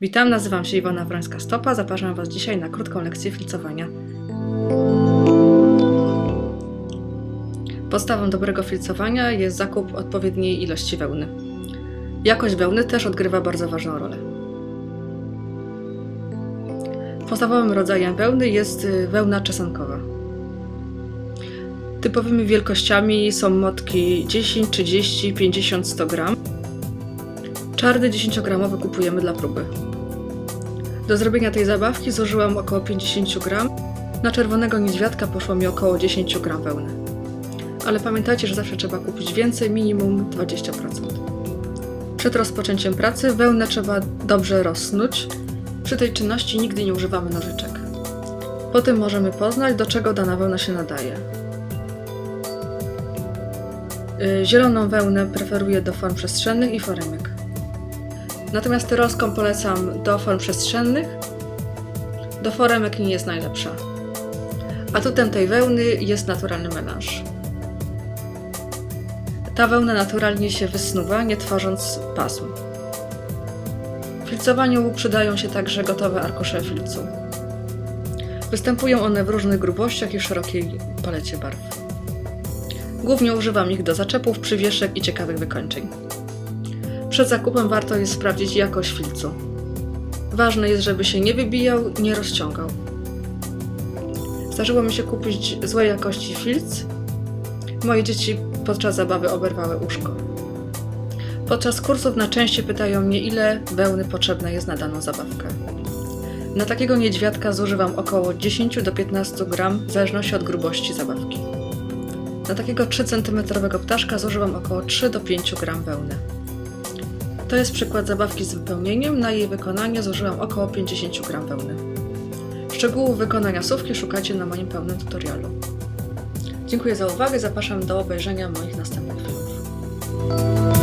Witam, nazywam się Iwona Wrońska-Stopa. Zapraszam Was dzisiaj na krótką lekcję filcowania. Podstawą dobrego filcowania jest zakup odpowiedniej ilości wełny. Jakość wełny też odgrywa bardzo ważną rolę. Podstawowym rodzajem wełny jest y, wełna czesankowa. Typowymi wielkościami są motki 10, 30, 50, 100 gram. Czarny 10-gramowy kupujemy dla próby. Do zrobienia tej zabawki zużyłam około 50 gram. Na czerwonego niedźwiadka poszło mi około 10 gram wełny. Ale pamiętajcie, że zawsze trzeba kupić więcej, minimum 20%. Przed rozpoczęciem pracy wełnę trzeba dobrze rozsnuć. Przy tej czynności nigdy nie używamy nożyczek. Po tym możemy poznać, do czego dana wełna się nadaje. Y, Zieloną wełnę preferuję do form przestrzennych i foremek. Natomiast tyrolską polecam do form przestrzennych, do foremek nie jest najlepsza. Atutem tej wełny jest naturalny melanż. Ta wełna naturalnie się wysnuwa, nie tworząc pasm. W filcowaniu przydają się także gotowe arkusze filcu. Występują one w różnych grubościach i szerokiej palecie barw. Głównie używam ich do zaczepów, przywieszek i ciekawych wykończeń. Przed zakupem warto jest sprawdzić jakość filcu. Ważne jest, żeby się nie wybijał, nie rozciągał. Zdarzyło mi się kupić złej jakości filc. Moje dzieci podczas zabawy oberwały uszko. Podczas kursów na części pytają mnie, ile wełny potrzebne jest na daną zabawkę. Na takiego niedźwiadka zużywam około 10 do 15 gram w zależności od grubości zabawki. Na takiego 3 cm ptaszka zużywam około 3 do 5 gram wełny. To jest przykład zabawki z wypełnieniem. Na jej wykonanie zużyłam około 50 gram wełny. Szczegółów wykonania sówki szukajcie na moim pełnym tutorialu. Dziękuję za uwagę, zapraszam do obejrzenia moich następnych filmów.